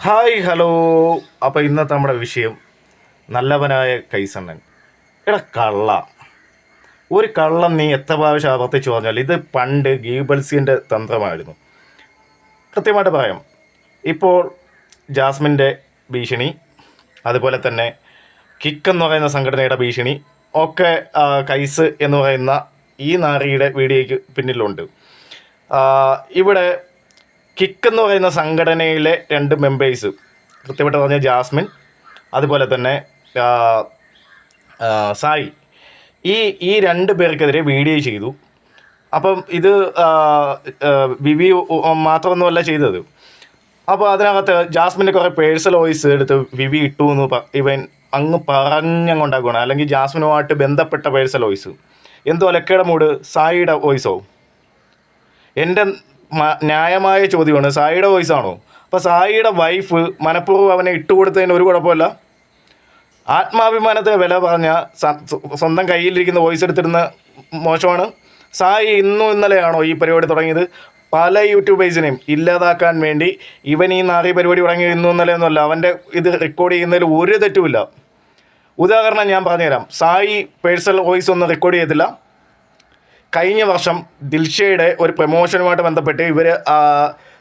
Hi hello. അപ്പോൾ ഇന്നത്തെ നമ്മുടെ വിഷയം നല്ലവനായ കൈസണ്ണൻ. എട കള്ള. ഒരു കള്ളം നീ എത്ര പ്രാവശ്യം ആവർത്തിച്ചു പറഞ്ഞാൽ ഇത് പണ്ട് ഗീബൽസിന്റെ തന്ത്രമായിരുന്നു. കൃത്യമായിട്ട് പറയാം. ഇപ്പോൾ ജാസ്മിന്റെ ഭീഷണി അതുപോലെ തന്നെ കിക്ക് എന്ന് പറയുന്ന സംഘടനയുടെ ഭീഷണി ഒക്കെ കൈസ് എന്ന് പറയുന്ന ഈ നാരിയുടെ വീഡിയോയ്ക്ക് പിന്നിലുണ്ട്. ഇവിടെ കിക്ക് എന്ന് പറയുന്ന സംഘടനയിലെ രണ്ട് മെമ്പേഴ്സ് കൃത്യമായിട്ട് പറഞ്ഞ ജാസ്മിൻ അതുപോലെ തന്നെ സായി. ഈ ഈ രണ്ട് പേർക്കെതിരെ വീഡിയോ ചെയ്തു. അപ്പം ഇത് വിവി മാത്രമൊന്നുമല്ല ചെയ്തത്. അപ്പോൾ അതിനകത്ത് ജാസ്മിന്റെ കുറേ പേഴ്സണൽ വോയിസ് എടുത്ത് വിവി ഇട്ടു എന്ന് ഇവൻ അങ്ങ് പറഞ്ഞങ്ങുണ്ടാക്കുകയാണ് അല്ലെങ്കിൽ ജാസ്മിനുമായിട്ട് ബന്ധപ്പെട്ട പേഴ്സണൽ വോയിസ് എന്തോ ലക്കയുടെ മൂട് സായിയുടെ വോയിസോ എന്റെ ന്യായമായ ചോദ്യമാണ്. സായിയുടെ വോയിസ് ആണോ അപ്പോൾ സായിയുടെ വൈഫ് മനഃപൂർവം അവനെ ഇട്ടുകൊടുത്തതിന് ഒരു കുഴപ്പമില്ല. ആത്മാഭിമാനത്തെ വില പറഞ്ഞ സ്വന്തം കയ്യിലിരിക്കുന്ന വോയിസ് എടുത്തിരുന്ന മോശമാണ്. സായി ഇന്നും ഇന്നലെയാണോ ഈ പരിപാടി തുടങ്ങിയത്? പല യൂട്യൂബേഴ്സിനെയും ഇല്ലാതാക്കാൻ വേണ്ടി ഇവൻ ഈ നാറി പരിപാടി തുടങ്ങി ഇന്നും ഇന്നലെ ഒന്നുമല്ല. അവന്റെ ഇത് റെക്കോർഡ് ചെയ്യുന്നതിൽ ഒരു തെറ്റുമില്ല. ഉദാഹരണം ഞാൻ പറഞ്ഞുതരാം. സായി പേഴ്സണൽ വോയിസ് ഒന്നും റെക്കോർഡ് ചെയ്തില്ല. കഴിഞ്ഞ വർഷം ദിൽഷയുടെ ഒരു പ്രമോഷനുമായിട്ട് ബന്ധപ്പെട്ട് ഇവർ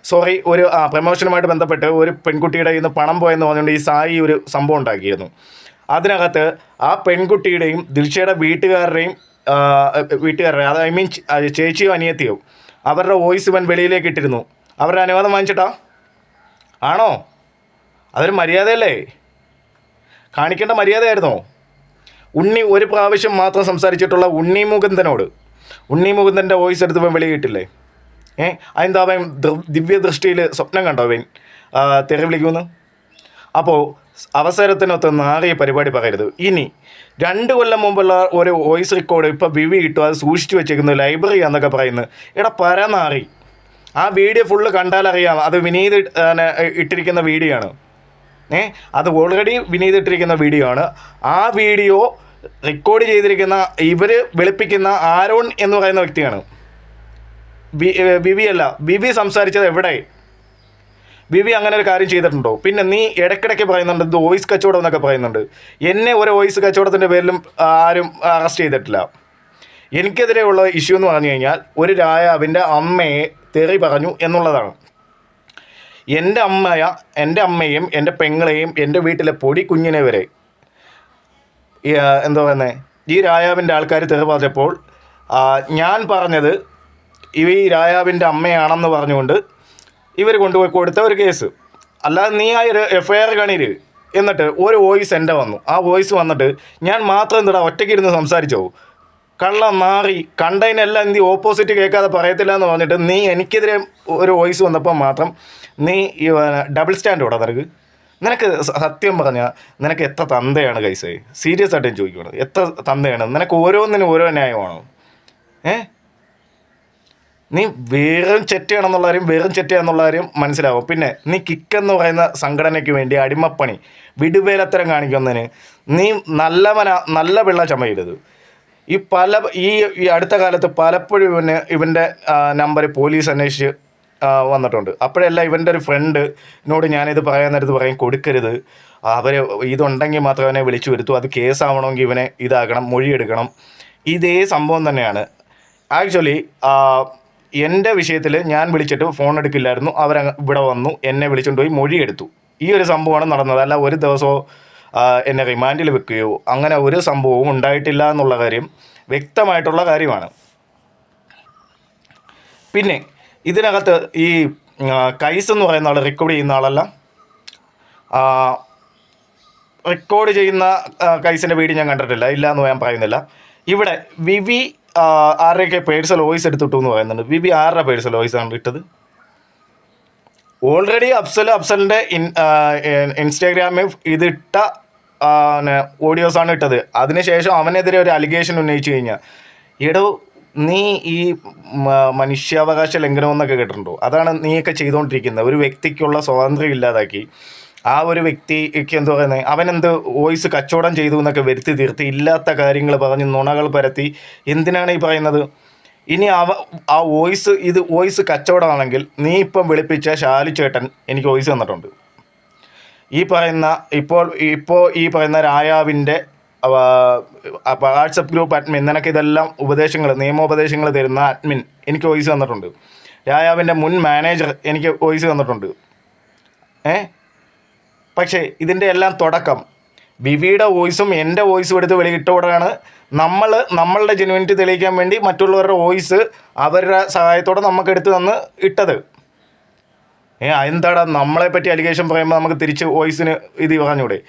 സോറി ഒരു പ്രമോഷനുമായിട്ട് ബന്ധപ്പെട്ട് ഒരു പെൺകുട്ടിയുടെ ഇന്ന് പണം പോയെന്ന് പറഞ്ഞുകൊണ്ട് ഈ സായി ഒരു സംഭവം ഉണ്ടാക്കിയിരുന്നു. അതിനകത്ത് ആ പെൺകുട്ടിയുടെയും ദിൽഷയുടെ വീട്ടുകാരുടെയും വീട്ടുകാരുടെ അത് ഐ മീൻ ചേച്ചിയോ അനിയത്തിയോ അവരുടെ വോയിസ് ഇവൻ വെളിയിലേക്ക് ഇട്ടിരുന്നു. അവരുടെ അനുവാദം വാങ്ങിച്ചിട്ടാ? ആണോ? അതൊരു മര്യാദയല്ലേ? കാണിക്കേണ്ട മര്യാദയായിരുന്നോ? ഉണ്ണി ഒരു പ്രാവശ്യം മാത്രം സംസാരിച്ചിട്ടുള്ള ഉണ്ണി മുകുന്ദനോട് ഉണ്ണി മുകുന്ദന്റെ വോയിസ് എടുത്തപ്പോൾ വെളിയിട്ടില്ലേ? ഏ? അതെന്താ അവൻ ദിവ്യദൃഷ്ടിയിൽ സ്വപ്നം കണ്ടോ അവൻ? തെറി വിളിക്കുമെന്ന്? അപ്പോൾ അവസരത്തിനൊത്ത് നാറിയ പരിപാടി പറയരുത്. ഇനി രണ്ട് കൊല്ലം മുമ്പുള്ള ഒരു വോയിസ് റെക്കോർഡ് ഇപ്പോൾ വിവി ഇട്ടു അത് സൂക്ഷിച്ചു വെച്ചേക്കുന്നു ലൈബ്രറി എന്നൊക്കെ പറയുന്നത് ഇവിടെ പരനാറി. ആ വീഡിയോ ഫുള്ള് കണ്ടാലറിയാം അത് വിനീത് ഇട്ടിരിക്കുന്ന വീഡിയോ ആണ്. ഏ? അത് ഓൾറെഡി വിനീത് ഇട്ടിരിക്കുന്ന വീഡിയോ ആണ്. ആ വീഡിയോ റെക്കോർഡ് ചെയ്തിരിക്കുന്ന ഇവർ വെളുപ്പിക്കുന്ന ആരോൺ എന്ന് പറയുന്ന വ്യക്തിയാണ്. ബി- ബി അല്ല ബിബി സംസാരിച്ചത് എവിടെ? ബിബി അങ്ങനെ ഒരു കാര്യം ചെയ്തിട്ടുണ്ടോ? പിന്നെ നീ ഇടയ്ക്കിടയ്ക്ക് പറയുന്നുണ്ട് ഇത് വോയിസ് കച്ചവടം എന്നൊക്കെ പറയുന്നുണ്ട്. എന്നെ ഒരു വോയിസ് കച്ചവടത്തിന്റെ പേരിലും ആരും അറസ്റ്റ് ചെയ്തിട്ടില്ല. എനിക്കെതിരെയുള്ള ഇഷ്യൂ എന്ന് പറഞ്ഞു കഴിഞ്ഞാൽ ഒരു രായാവിന്റെ അമ്മയെ തെറി പറഞ്ഞു എന്നുള്ളതാണ്. എന്റെ അമ്മയ എന്റെ അമ്മയും എന്റെ പെങ്ങളെയും എന്റെ വീട്ടിലെ പൊടി കുഞ്ഞിനെ വരെ എന്താ പറയുന്നത് ഈ രായാവിന്റെ ആൾക്കാർ തെറി പറഞ്ഞപ്പോൾ ഞാൻ പറഞ്ഞത് ഇവ ഈ രായാവിന്റെ അമ്മയാണെന്ന് പറഞ്ഞുകൊണ്ട് ഇവർ കൊണ്ടുപോയി കൊടുത്ത ഒരു കേസ്. അല്ലാതെ നീ ആ ഒരു എഫ് ഐ ആർ കണീര് എന്നിട്ട് ഒരു വോയിസ് എന്റെ വന്നു. ആ വോയിസ് വന്നിട്ട് ഞാൻ മാത്രം എന്തിടാ ഒറ്റയ്ക്ക് ഇരുന്ന് സംസാരിച്ചോ? കള്ളം മാറി കണ്ടതിനെല്ലാം എന്തി ഓപ്പോസിറ്റ് കേൾക്കാതെ പറയത്തില്ല എന്ന് പറഞ്ഞിട്ട് നീ എനിക്കെതിരെ ഒരു വോയിസ് വന്നപ്പോൾ മാത്രം നീ ഡബിൾ സ്റ്റാൻഡ് ഇവിടെ നിനക്ക് നിനക്ക് സത്യം പറഞ്ഞാൽ നിനക്ക് എത്ര തന്തയാണ് കൈസേ? സീരിയസ് ആയിട്ട് ഞാൻ ചോദിക്കുന്നത് എത്ര തന്തയാണ്? നിനക്ക് ഓരോന്നിനും ഓരോ ന്യായമാണോ ഏ? നീ വെറും ചെറ്റയാണെന്നുള്ള കാര്യം വെറും ചെറ്റയാണെന്നുള്ള കാര്യം മനസ്സിലാവും. പിന്നെ നീ കിക്ക് എന്ന് പറയുന്ന സംഘടനയ്ക്ക് വേണ്ടി അടിമപ്പണി വിടുവേലത്തരം കാണിക്കുന്നതിന് നീ നല്ലവന നല്ല പിള്ള ചമയരുത്. ഈ പല ഈ അടുത്ത കാലത്ത് പലപ്പോഴും ഇവന് ഇവന്റെ നമ്പർ പോലീസ് അന്വേഷിച്ച് വന്നിട്ടുണ്ട്. അപ്പോഴെല്ലാം ഇവന്റെ ഒരു ഫ്രണ്ടിനോട് ഞാനിത് പറയാൻ നേരത്ത് പറയും കൊടുക്കരുത്. അവർ ഇതുണ്ടെങ്കിൽ മാത്രം അവനെ വിളിച്ചു വരുത്തൂ. അത് കേസാവണമെങ്കിൽ ഇവനെ ഇതാക്കണം മൊഴിയെടുക്കണം. ഇതേ സംഭവം തന്നെയാണ്. ആക്ച്വലി എന്റെ വിഷയത്തിൽ ഞാൻ വിളിച്ചിട്ട് ഫോൺ എടുക്കില്ലായിരുന്നു. അവർ ഇവിടെ വന്നു എന്നെ വിളിച്ചുകൊണ്ട് പോയി മൊഴിയെടുത്തു. ഈ ഒരു സംഭവമാണ് നടന്നത്. അല്ല ഒരു ദിവസമോ എന്നെ റിമാൻഡിൽ വെക്കുകയോ അങ്ങനെ ഒരു സംഭവവും ഉണ്ടായിട്ടില്ല എന്നുള്ള കാര്യം വ്യക്തമായിട്ടുള്ള കാര്യമാണ്. പിന്നെ ഇതിനകത്ത് ഈ കൈസ് എന്ന് പറയുന്ന ആൾ റെക്കോർഡ് ചെയ്യുന്ന ആളല്ല. റെക്കോർഡ് ചെയ്യുന്ന കൈസിന്റെ വീഡിയോ ഞാൻ കണ്ടിട്ടില്ല. ഇല്ല എന്ന് ഞാൻ പറയുന്നില്ല. ഇവിടെ വിവി ആരുടെയൊക്കെ പേഴ്സൽ വോയിസ് എടുത്തിട്ടു എന്ന് പറയുന്നുണ്ട്. വിവി ആരുടെ പേഴ്സൽ വോയിസ് ആണ് ഇട്ടത്? ഓൾറെഡി അഫ്സൽ അഫ്സലിന്റെ ഇൻ ഇൻസ്റ്റാഗ്രാമിൽ ഇതിട്ട ഓഡിയോസാണ് ഇട്ടത്. അതിനുശേഷം അവനെതിരെ ഒരു അലിഗേഷൻ ഉന്നയിച്ചു കഴിഞ്ഞാൽ എടോ നീ ഈ മനുഷ്യാവകാശ ലംഘനം എന്നൊക്കെ കേട്ടിട്ടുണ്ടോ? അതാണ് നീയൊക്കെ ചെയ്തുകൊണ്ടിരിക്കുന്നത് ഒരു വ്യക്തിക്കുള്ള സ്വാതന്ത്ര്യം ഇല്ലാതാക്കി. ആ ഒരു വ്യക്തിക്ക് എന്താ പറയുന്നത് അവനെന്ത് വോയിസ് കച്ചവടം ചെയ്തു എന്നൊക്കെ വരുത്തി തീർത്തി ഇല്ലാത്ത കാര്യങ്ങൾ പറഞ്ഞ് നുണകൾ പരത്തി എന്തിനാണ് ഈ പറയുന്നത്? ഇനി അവ ആ വോയിസ് ഇത് വോയിസ് കച്ചവടമാണെങ്കിൽ നീ ഇപ്പം വിളിപ്പിച്ച ഷാലു ചേട്ടൻ എനിക്ക് വോയിസ് തന്നിട്ടുണ്ട്. ഈ പറയുന്ന ഇപ്പോൾ ഇപ്പോൾ ഈ പറയുന്ന രായാവിന്റെ വാട്സപ്പ് ഗ്രൂപ്പ് അഡ്മിൻ നിനക്ക് ഇതെല്ലാം ഉപദേശങ്ങൾ നിയമോപദേശങ്ങൾ തരുന്ന അഡ്മിൻ എനിക്ക് വോയിസ് തന്നിട്ടുണ്ട്. രായാവിന്റെ മുൻ മാനേജർ എനിക്ക് വോയിസ് തന്നിട്ടുണ്ട്. ഏ? പക്ഷേ ഇതിന്റെ എല്ലാം തുടക്കം വിവിയുടെ വോയിസും എന്റെ വോയിസും എടുത്ത് വെളിയിട്ടോടെയാണ് നമ്മൾ നമ്മളുടെ ജെനുവിനിറ്റി തെളിയിക്കാൻ വേണ്ടി മറ്റുള്ളവരുടെ വോയിസ് അവരുടെ സഹായത്തോടെ നമുക്ക് എടുത്ത് തന്ന് ഇട്ടത്. ഏ എന്താടാ നമ്മളെ പറ്റി അലിഗേഷൻ പറയുമ്പോൾ നമുക്ക് തിരിച്ച് വോയിസിന് ഇത് പറഞ്ഞൂടെ?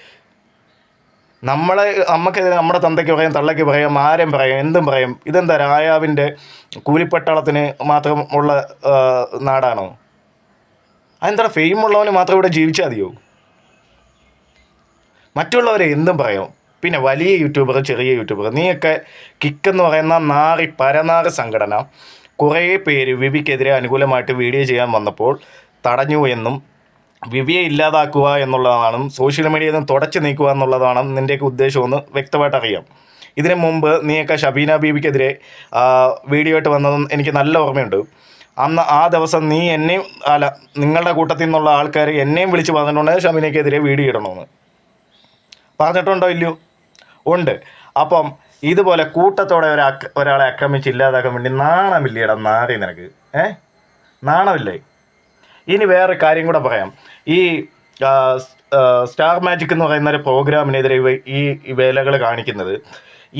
നമ്മളെ നമുക്കെതിരെ നമ്മുടെ തന്തയ്ക്ക് പറയാം തള്ളയ്ക്ക് പറയാം ആരും പറയാം എന്തും പറയാം. ഇതെന്താ രായാവിന്റെ കൂലിപ്പട്ടാളത്തിന് മാത്രം ഉള്ള നാടാണോ? അതെന്താ ഫെയിം ഉള്ളവന് മാത്രം ഇവിടെ ജീവിച്ചാൽ മതിയോ? മറ്റുള്ളവരെ എന്തും പറയാം. പിന്നെ വലിയ യൂട്യൂബർ ചെറിയ യൂട്യൂബർ നീയൊക്കെ കിക്ക് എന്ന് പറയുന്ന നാറി പരനാറ് സംഘടന കുറേ പേര് വിവിക്കെതിരെ അനുകൂലമായിട്ട് വീഡിയോ ചെയ്യാൻ വന്നപ്പോൾ തടഞ്ഞു എന്നും വിവിയെ ഇല്ലാതാക്കുക എന്നുള്ളതാണ് സോഷ്യൽ മീഡിയയിൽ നിന്ന് തുടച്ചു നീക്കുക എന്നുള്ളതാണ് നിന്റെയൊക്കെ ഉദ്ദേശമെന്ന് വ്യക്തമായിട്ട് അറിയാം. ഇതിനു മുമ്പ് നീയൊക്കെ ഷബീന ബീബിക്കെതിരെ വീഡിയോ ആയിട്ട് വന്നതും എനിക്ക് നല്ല ഓർമ്മയുണ്ട്. അന്ന് ആ ദിവസം നീ എന്നെയും അല്ല നിങ്ങളുടെ കൂട്ടത്തിൽ നിന്നുള്ള ആൾക്കാർ എന്നെയും വിളിച്ച് പറഞ്ഞിട്ടുണ്ട് ഷബീനയ്ക്കെതിരെ വീഡിയോ ഇടണമെന്ന് പറഞ്ഞിട്ടുണ്ടോ ഇല്ലയോ? ഉണ്ട്. അപ്പം ഇതുപോലെ കൂട്ടത്തോടെ ഒരാ ഒരാളെ ആക്രമിച്ച് ഇല്ലാതാക്കാൻ വേണ്ടി നാണമില്ലേടാ നാറി നിനക്ക് ഏ? നാണമില്ലേ? ഇനി വേറെ കാര്യം കൂടെ പറയാം. ഈ സ്റ്റാർ മാജിക് എന്ന് പറയുന്ന ഒരു പ്രോഗ്രാമിനെതിരെ ഈ വേലകൾ കാണിക്കുന്നത്.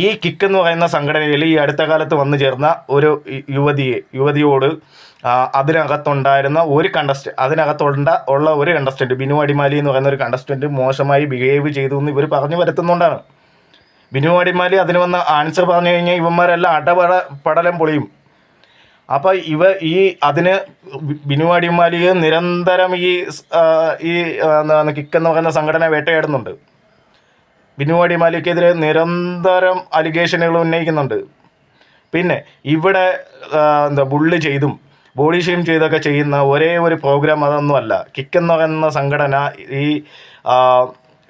ഈ കിക്ക് എന്ന് പറയുന്ന സംഘടനയിൽ ഈ അടുത്ത കാലത്ത് വന്നു ചേർന്ന ഒരു യുവതിയെ യുവതിയോട് അതിനകത്തുണ്ടായിരുന്ന ഒരു കണ്ടസ്റ്റ് അതിനകത്തുണ്ട ഉള്ള ഒരു കണ്ടസ്റ്റന്റ് ബിനു അടിമാലി എന്ന് പറയുന്ന ഒരു കണ്ടസ്റ്റന്റ് മോശമായി ബിഹേവ് ചെയ്തു എന്ന് ഇവർ പറഞ്ഞു വരുത്തുന്നുണ്ടാണ് ബിനു അടിമാലി അതിന് വന്ന ആൻസർ പറഞ്ഞു കഴിഞ്ഞാൽ ഇവന്മാരെല്ലാം അടപട പടലം പൊളിയും. അപ്പോൾ ഇവ ഈ അതിന് ബിനുവാടിമാലിക നിരന്തരം ഈ ഈ എന്താണ് കിക്കെന്ന് പറയുന്ന സംഘടന വേട്ടയാടുന്നുണ്ട്. ബിനു അടിമാലിക്കെതിരെ നിരന്തരം അലിഗേഷനുകൾ ഉന്നയിക്കുന്നുണ്ട്. പിന്നെ ഇവിടെ എന്താ ബുള്ളി ചെയ്തും ബോഡി ഷെയിം ചെയ്തൊക്കെ ചെയ്യുന്ന ഒരേ ഒരു പ്രോഗ്രാം അതൊന്നുമല്ല കിക്ക് എന്ന് പറയുന്ന സംഘടന ഈ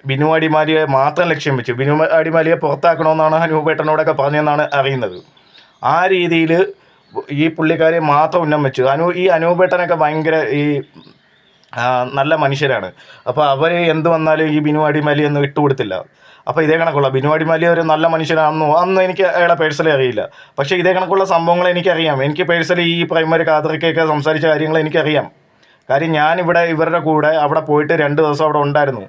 ബിനുവാടിമാലിയെ മാത്രം ലക്ഷ്യം വെച്ച്. ബിനുവാടിമാലിയെ പുറത്താക്കണമെന്നാണ് ഹനൂപേട്ടനോടൊക്കെ പറഞ്ഞതെന്നാണ് അറിയുന്നത്. ആ രീതിയിൽ ഈ പുള്ളിക്കാരെ മാത്രം ഉന്നം വെച്ചു. അനു ഈ അനൂപേട്ടനൊക്കെ ഭയങ്കര ഈ നല്ല മനുഷ്യരാണ്. അപ്പോൾ അവർ എന്ത് വന്നാലും ഈ ബിനു അടിമാലി ഒന്നും ഇട്ടുകൊടുത്തില്ല അപ്പോൾ ഇതേ കണക്കുള്ള ബിനുവാടി അടിമാലി ഒരു നല്ല മനുഷ്യനാണെന്നോ അന്ന് എനിക്ക് അയാളെ പേഴ്സണലി അറിയില്ല. പക്ഷേ ഇതേ കണക്കുള്ള സംഭവങ്ങൾ എനിക്കറിയാം. എനിക്ക് പേഴ്സണലി ഈ പ്രൈമറി കാതറിക്കൊക്കെ സംസാരിച്ച കാര്യങ്ങൾ എനിക്കറിയാം. കാര്യം ഞാനിവിടെ ഇവരുടെ കൂടെ അവിടെ പോയിട്ട് രണ്ട് ദിവസം അവിടെ ഉണ്ടായിരുന്നു.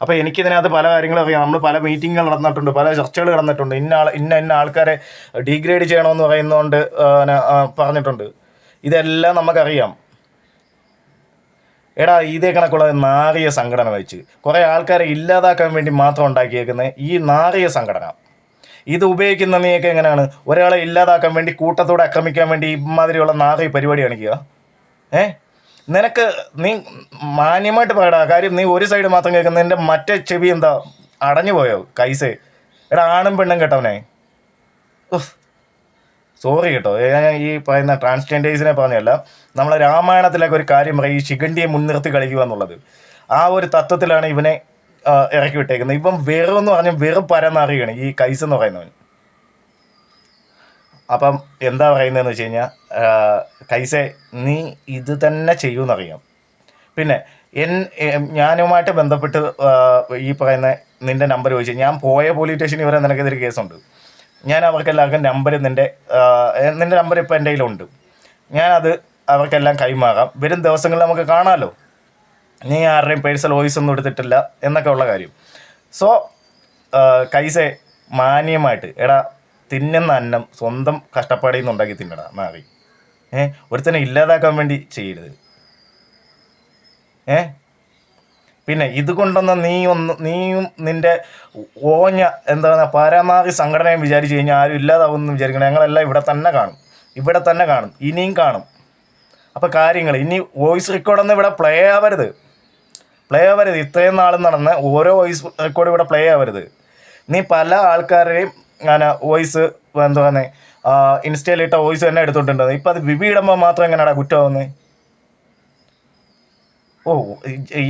അപ്പോൾ എനിക്കിതിനകത്ത് പല കാര്യങ്ങളും അറിയാം. നമ്മൾ പല മീറ്റിങ്ങുകൾ നടന്നിട്ടുണ്ട് പല ചർച്ചകൾ നടന്നിട്ടുണ്ട്. ഇന്ന ആൾ ഇന്ന ഇന്ന ആൾക്കാരെ ഡീഗ്രേഡ് ചെയ്യണമെന്ന് പറയുന്നതുകൊണ്ട് പറഞ്ഞിട്ടുണ്ട്. ഇതെല്ലാം നമുക്കറിയാം. എടാ ഇതേ കണക്കുള്ള നാറിയ സംഘടന വെച്ച് കുറേ ആൾക്കാരെ ഇല്ലാതാക്കാൻ വേണ്ടി മാത്രം ഉണ്ടാക്കിയേക്കുന്ന ഈ നാറിയ സംഘടന. ഇത് ഉപയോഗിക്കുന്ന നീയൊക്കെ എങ്ങനെയാണ്? ഒരാളെ ഇല്ലാതാക്കാൻ വേണ്ടി കൂട്ടത്തോടെ ആക്രമിക്കാൻ വേണ്ടി ഇമാതിരിയുള്ള നാറിയ പരിപാടി കാണിക്കുക ഏ? നിനക്ക് നീ മാന്യമായിട്ട് പാടാ കാര്യം നീ ഒരു സൈഡ് മാത്രം കേൾക്കുന്ന നിന്റെ മറ്റേ ചെവി എന്താ? അടഞ്ഞു പോയോ കൈസ്? എടാ ആണും പെണ്ണും കേട്ടവനെ സോറി കേട്ടോ. ഞാൻ ഈ പറയുന്ന ട്രാൻസ്ജെൻഡേഴ്സിനെ പറഞ്ഞല്ല നമ്മളെ രാമായണത്തിലൊക്കെ ഒരു കാര്യം പറയും ഈ ശിഖണ്ഡിയെ മുൻനിർത്തി കളിക്കുക എന്നുള്ളത്. ആ ഒരു തത്വത്തിലാണ് ഇവനെ ഇറക്കി വിട്ടേക്കുന്നത്. ഇപ്പം വെറും എന്ന് പറഞ്ഞാൽ വെറും പരന്നറിയാണ് ഈ കൈസ് എന്ന് പറയുന്നവൻ. അപ്പം എന്താ പറയുന്നതെന്ന് വെച്ച് കഴിഞ്ഞാൽ കൈസെ നീ ഇത് തന്നെ ചെയ്യുമെന്നറിയാം പിന്നെ എൻ ഞാനുമായിട്ട് ബന്ധപ്പെട്ട് ഈ പറയുന്ന നിന്റെ നമ്പർ ചോദിച്ചു ഞാൻ പോയ പോലീസ് സ്റ്റേഷനിൽ വരെ നിനക്കെതിരെ കേസുണ്ട്. ഞാൻ അവർക്കെല്ലാവർക്കും നമ്പർ നിന്റെ നിന്റെ നമ്പർ ഇപ്പോൾ എന്റെ കയ്യിലുണ്ട്. ഞാനത് അവർക്കെല്ലാം കൈമാറാം. വരും ദിവസങ്ങളിൽ നമുക്ക് കാണാമല്ലോ നീ ആരുടെയും പേഴ്സണൽ വോയിസ് ഒന്നും എടുത്തിട്ടില്ല എന്നൊക്കെ ഉള്ള കാര്യം. സോ കൈസെ മാന്യമായിട്ട് എടാ തിന്നുന്ന അന്നം സ്വന്തം കഷ്ടപ്പാടിൽ നിന്ന് ഉണ്ടാക്കി തിന്നടാ നാറി ഏ? ഒരുത്തനെ ഇല്ലാതാക്കാൻ വേണ്ടി ചെയ്യരുത്. ഏ? പിന്നെ ഇത് കൊണ്ടൊന്ന് നീ ഒന്ന് നീയും നിന്റെ ഓഞ്ഞ എന്താണ് പരമാവധി സംഘടനയും വിചാരിച്ചു കഴിഞ്ഞാൽ ആരും ഇല്ലാതാവുമെന്ന് വിചാരിക്കണം ഞങ്ങളെല്ലാം ഇവിടെ തന്നെ കാണും. ഇവിടെ തന്നെ കാണും. ഇനിയും കാണും. അപ്പോൾ കാര്യങ്ങൾ ഇനി വോയിസ് റെക്കോർഡൊന്നും ഇവിടെ പ്ലേ ആവരുത്. പ്ലേ ആവരുത്. ഇത്രയും നാളും നടന്ന് ഓരോ വോയിസ് റെക്കോർഡ് ഇവിടെ പ്ലേ ആവരുത്. നീ പല ആൾക്കാരുടെയും ഞാൻ വോയിസ് എന്താ പറയുന്നത് ഇൻസ്റ്റയിലിട്ട വോയിസ് തന്നെ എടുത്തിട്ടുണ്ടത് ഇപ്പം അത് വിവിടുമ്പോൾ മാത്രം എങ്ങനെയാടാ കുറ്റമാവുന്നത് ഓ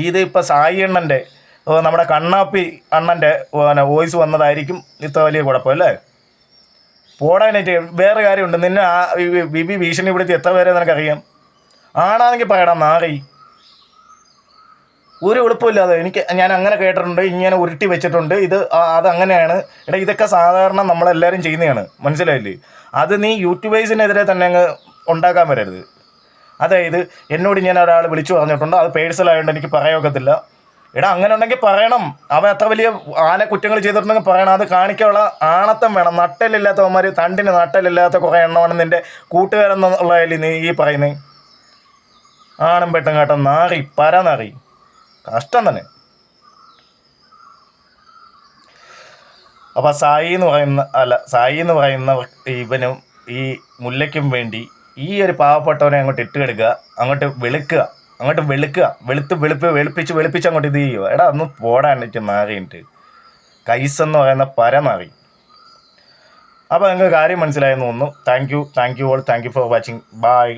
ഇത് ഇപ്പം സായി അണ്ണന്റെ നമ്മുടെ കണ്ണാപ്പി അണ്ണന്റെ പിന്നെ വോയിസ് വന്നതായിരിക്കും ഇത്ര വലിയ കുഴപ്പം അല്ലേ? പോടാനായിട്ട് വേറെ കാര്യമുണ്ട്. നിന്നെ ആ വിവി ഭീഷണിപ്പെടുത്തി എത്ര പേരെ നിനക്കറിയാം? ആണാണെങ്കിൽ പറയടാ നാറി ഒരു എളുപ്പമില്ലാതെ എനിക്ക് ഞാൻ അങ്ങനെ കേട്ടിട്ടുണ്ട് ഇങ്ങനെ ഉരുട്ടി വെച്ചിട്ടുണ്ട്. ഇത് അത് അങ്ങനെയാണ്. എടാ ഇതൊക്കെ സാധാരണ നമ്മളെല്ലാവരും ചെയ്യുന്നതാണ്. മനസ്സിലായില്ലേ? അത് നീ യൂട്യൂബേഴ്സിനെതിരെ തന്നെ അങ്ങ് ഉണ്ടാക്കാൻ വരരുത്. അതായത് എന്നോട് ഞാൻ ഒരാൾ വിളിച്ചു പറഞ്ഞിട്ടുണ്ട് അത് പേഴ്സണലായതുകൊണ്ട് എനിക്ക് പറയാൻ എടാ അങ്ങനെ ഉണ്ടെങ്കിൽ പറയണം. അവൻ എത്ര വലിയ ആന കുറ്റങ്ങൾ ചെയ്തിട്ടുണ്ടെങ്കിൽ പറയണം. അത് കാണിക്കാനുള്ള ആണത്തം വേണം. നട്ടലില്ലാത്തവന്മാർ തണ്ടിന് നട്ടലില്ലാത്ത കുറേ എണ്ണമാണ് നിന്റെ കൂട്ടുകാരെന്നുള്ള നീ ഈ പറയുന്നത് ആണും പെട്ടും കേട്ടോ നാറി പരനാറി. കഷ്ടം തന്നെ. അപ്പോൾ സായി എന്ന് പറയുന്ന അല്ല സായി എന്ന് പറയുന്ന ഇവനും ഈ മുല്ലയ്ക്കും വേണ്ടി ഈ ഒരു പാവപ്പെട്ടവനെ അങ്ങോട്ട് ഇട്ട് ഇട്ടുകെടുക്കുക അങ്ങോട്ട് വെളുക്കുക അങ്ങോട്ട് വെളുക്കുക വെളുത്ത് വെളുപ്പ് വെളുപ്പിച്ച് വെളുപ്പിച്ച് അങ്ങോട്ട് ഇത് ചെയ്യുക. എടാ ഒന്ന് എനിക്ക് മാറിയിട്ട് കൈസ് എന്ന് പറയുന്ന പരമാറി അപ്പോൾ നിങ്ങൾക്ക് കാര്യം മനസ്സിലായെന്ന് തോന്നുന്നു. Thank you thank you all thank you for watching bye